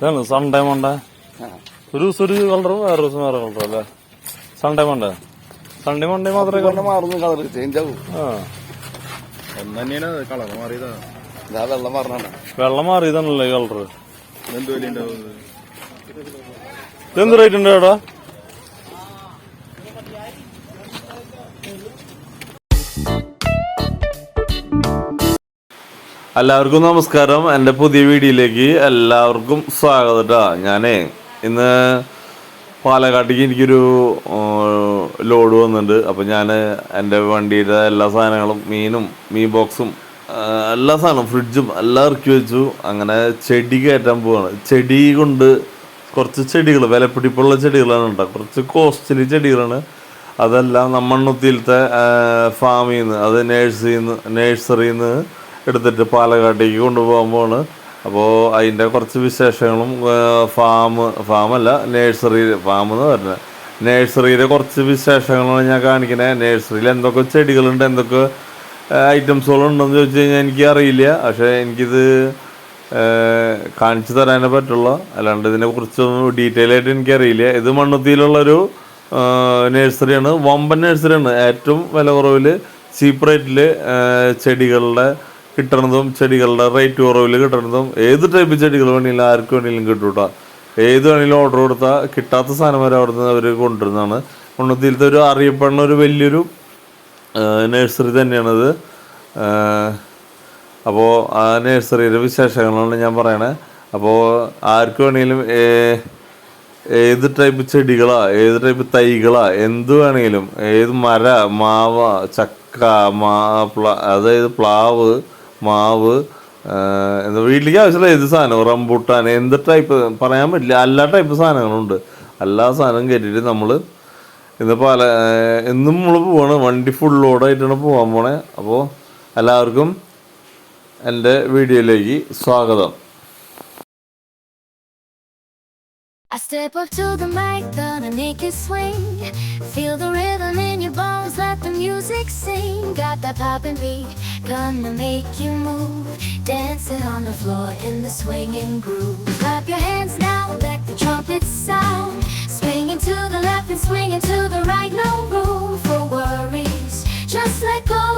ഇതാണ് സൺ ഡയമണ്ട ഒരു ദിവസം ഒരു കളർ വേറെ ദിവസം വേറെ കളർ അല്ലേ? സൺ ഡയമണ്ട സൺഡേ മൺഡേ മാത്രമേ കളർ മാറുന്നു കളർ ചേഞ്ച് ആവും. ആ. ഒന്ന് തന്നെയാണ് കളർ മാറിയതാ. ഇതാ വെള്ളം മാറണ വെള്ളം മാറിയതാണല്ലേ ഈ കളർ എന്ത് ഉണ്ടാവും ഇതെന്ത് റേറ്റ് ഉണ്ട് ചേട്ടാ എല്ലാവർക്കും നമസ്കാരം. എന്റെ പുതിയ വീഡിയോയിലേക്ക് എല്ലാവർക്കും സ്വാഗതം ഞാനേ ഇന്ന് പാലക്കാട്ടേക്ക് എനിക്കൊരു ലോഡ് വന്നിട്ടുണ്ട്. അപ്പോൾ ഞാൻ എന്റെ വണ്ടിയുടെ എല്ലാ സാധനങ്ങളും മീനും മീൻ ബോക്സും എല്ലാ സാധനവും ഫ്രിഡ്ജും എല്ലാം ഇറക്കി വെച്ചു. അങ്ങനെ ചെടി കയറ്റാൻ പോവാണ്. ചെടി കൊണ്ട് കുറച്ച് ചെടികൾ വിലപ്പിടിപ്പുള്ള ചെടികളാണ് കേട്ടോ. കുറച്ച് കോസ്റ്റ്ലി ചെടികളാണ്. അതെല്ലാം നമ്മണ്ണുത്തിയിലത്തെ ഫാമിൽ നിന്ന് അത് നേഴ്സിൽ നിന്ന് നേഴ്സറിയിൽ നിന്ന് എടുത്തിട്ട് പാലക്കാട്ടേക്ക് കൊണ്ടുപോകാൻ അപ്പോൾ അതിന്റെ കുറച്ച് വിശേഷങ്ങളും ഫാം ഫാമല്ല നേഴ്സറി ഫാം എന്ന് പറഞ്ഞത് നേഴ്സറിയിലെ കുറച്ച് വിശേഷങ്ങളാണ് ഞാൻ കാണിക്കുന്നത് നേഴ്സറിയിൽ എന്തൊക്കെ ചെടികളുണ്ട് എന്തൊക്കെ ഐറ്റംസുകളുണ്ടെന്ന് ചോദിച്ചു കഴിഞ്ഞാൽ എനിക്ക് അറിയില്ല. പക്ഷേ എനിക്കിത് കാണിച്ചു തരാനേ പറ്റുള്ളൂ. അല്ലാണ്ട് ഇതിനെ കുറിച്ചൊന്നും ഡീറ്റെയിൽ ആയിട്ട് എനിക്കറിയില്ല. ഇത് മണ്ണുത്തിയിലുള്ളൊരു നഴ്സറിയാണ് വമ്പൻ നഴ്സറിയാണ് ഏറ്റവും വില കുറവിൽ ചീപ്പ് റേറ്റിൽ ചെടികളുടെ കിട്ടണതും ചെടികളുടെ റേറ്റ് കുറവിൽ കിട്ടണതും ഏത് ടൈപ്പ് ചെടികൾ വേണമെങ്കിലും ആർക്ക് വേണമെങ്കിലും കിട്ടും ഏത് വേണമെങ്കിലും ഓർഡർ കൊടുത്താൽ കിട്ടാത്ത സാധനം വരെ അവിടെ നിന്ന് അവർ കൊണ്ടുവരുന്നതാണ്. ഉണ്ണത്തിയിലത്തെ ഒരു അറിയപ്പെടുന്ന ഒരു വലിയൊരു നഴ്സറി തന്നെയാണത്. അപ്പോൾ ആ നഴ്സറിയുടെ വിശേഷങ്ങളാണ് ഞാൻ പറയണേ. അപ്പോൾ ആർക്ക് വേണമെങ്കിലും ഏത് ടൈപ്പ് ചെടികളാ ഏത് ടൈപ്പ് തൈകളാ എന്ത് വേണമെങ്കിലും ഏത് മര മാവ ചക്ക മാ പ്ല അതായത് പ്ലാവ് മാവ് എന്താ വീട്ടിലേക്ക് ആവശ്യമുള്ള ഏത് സാധനം? റംബൂട്ടാൻ എന്ത് ടൈപ്പ് പറയാൻ പറ്റില്ല. എല്ലാ ടൈപ്പ് സാധനങ്ങളുണ്ട്. എല്ലാ സാധനവും കയറ്റിയിട്ട് നമ്മൾ ഇന്ന് പല എന്നും നമ്മൾ പോവാണ്. വണ്ടി ഫുൾ ലോഡായിട്ടാണ് പോകാൻ പോണേ. അപ്പോൾ എല്ലാവർക്കും എന്റെ വീഡിയോയിലേക്ക് സ്വാഗതം. I step up to the mic, gonna make it swing. Feel the rhythm in your bones, let the music sing. Got that poppin' beat, gonna make you move. Dancing on the floor in the swinging groove. Clap your hands now, let the trumpets sound. Swinging to the left and swinging to the right, no room for worries. Just let go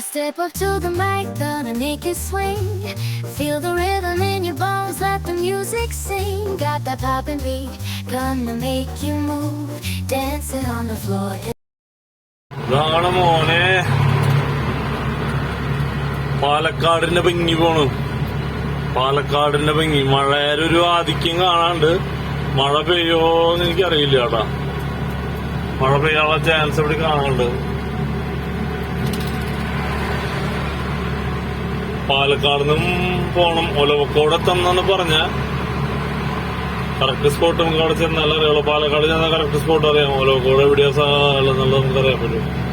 I step up to the mic, gonna make it swing. Feel the rhythm in your bones, let the music sing. Got that poppin' beat, gonna make you move. Dancing on the floor. ഇതാണ് മോനെ പാലക്കാടിന്റെ ഭംഗി പോണു പാലക്കാടിന്റെ ഭംഗി മഴയുടെ ഒരു ആധിക്യം കാണാണ്ട് മഴ പെയ്യോന്ന് എനിക്കറിയില്ല കേട്ടാ മഴ പെയ്യാനുള്ള ചാൻസ് ഇവിടെ കാണാനുണ്ട് പാലക്കാട് നിന്നും പോണം. ഒലവക്കോട് എത്തണമെന്ന് പറഞ്ഞ. കറക്റ്റ് സ്പോട്ട് നമുക്ക് അവിടെ ചെന്നാൽ അറിയാമല്ലോ പാലക്കാട് ചെന്നാൽ കറക്റ്റ് സ്പോട്ട് അറിയാം. ഒലവക്കോട് എവിടെയാ സ്ഥലം എന്നുള്ളത് നമുക്ക് അറിയാൻ പറ്റും.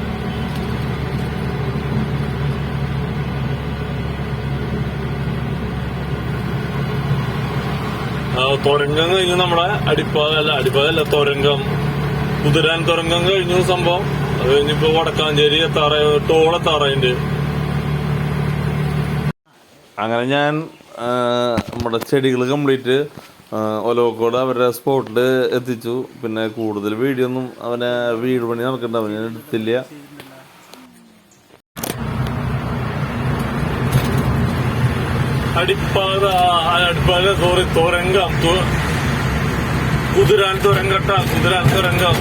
തുരങ്കം കഴിഞ്ഞു നമ്മുടെ അടിപ്പാത അല്ല അടിപ്പാത അല്ല തുരങ്കം. കുതിരാൻ തുരങ്കം കഴിഞ്ഞു സംഭവം. അത് കഴിഞ്ഞിപ്പോ വടക്കാഞ്ചേരി എത്താറ ടോൾ എത്താറതിന്റെ അങ്ങനെ ഞാൻ നമ്മുടെ ചെടികൾ കംപ്ലീറ്റ് ഒലോക്കോട് അവരുടെ സ്പോട്ടിൽ എത്തിച്ചു. പിന്നെ കൂടുതൽ വീഡിയോ ഒന്നും അവനെ വീട് പണി നടക്കണ്ട അവന് എടുത്തില്ല. അടിപ്പാത അടിപ്പാത സോറി തോരങ്കം. കുതിരാൻ തുരങ്കട്ട കുതിരാൻ തുരങ്കം.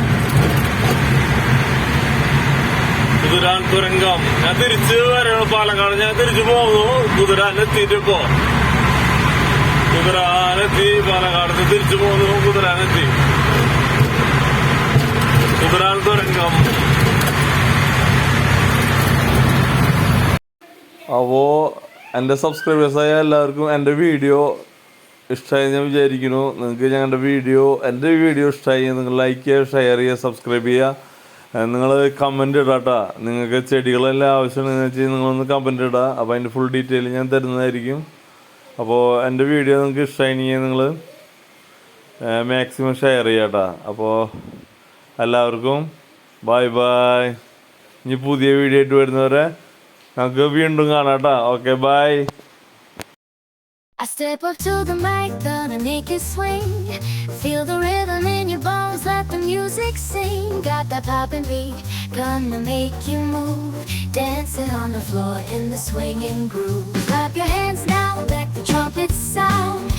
കുതിരാൻ തുരങ്കം. ഞാൻ തിരിച്ച് വരണം പാലക്കാട് ഞാൻ തിരിച്ചു പോകുന്നു. കുതിരാൻ എത്തിയിട്ടിപ്പോ കുതിരാനെത്തി പാലക്കാട് തിരിച്ചു പോകുന്നു. കുതിരാനെത്തി കുതിരാൻ തുരങ്കം. അപ്പോ എന്റെ സബ്സ്ക്രൈബേഴ്സായ എല്ലാവർക്കും എന്റെ വീഡിയോ ഇഷ്ടമായി ഞാൻ വിചാരിക്കുന്നു. നിങ്ങൾക്ക് ഞങ്ങളുടെ വീഡിയോ എന്റെ വീഡിയോ ഇഷ്ടമായി നിങ്ങൾ ലൈക്ക് ചെയ്യുക ഷെയർ ചെയ്യുക സബ്സ്ക്രൈബ് ചെയ്യുക. നിങ്ങൾ കമന്റ് ഇടാട്ടാ. നിങ്ങൾക്ക് ചെടികളെല്ലാം ആവശ്യമുണ്ടെന്ന് വെച്ചാൽ നിങ്ങളൊന്ന് കമന്റ് ഇടുക അപ്പോൾ അതിന്റെ ഫുൾ ഡീറ്റെയിൽ ഞാൻ തരുന്നതായിരിക്കും. അപ്പോൾ എന്റെ വീഡിയോ നിങ്ങൾക്ക് ഇഷ്ടമായി നിങ്ങൾ മാക്സിമം ഷെയർ ചെയ്യാട്ടാ. അപ്പോൾ എല്ലാവർക്കും ബൈ ബായ് ഇനി പുതിയ വീഡിയോ ആയിട്ട് വരുന്നവരെ നമുക്ക് വീണ്ടും കാണാട്ടാ. Okay bye I step up to the mic, gonna make it swing. Feel the rhythm in your bones, let the music sing. Got that poppin' beat, gonna make you move. Dancing on the floor in the swinging groove. Clap your hands now, let the trumpets sound.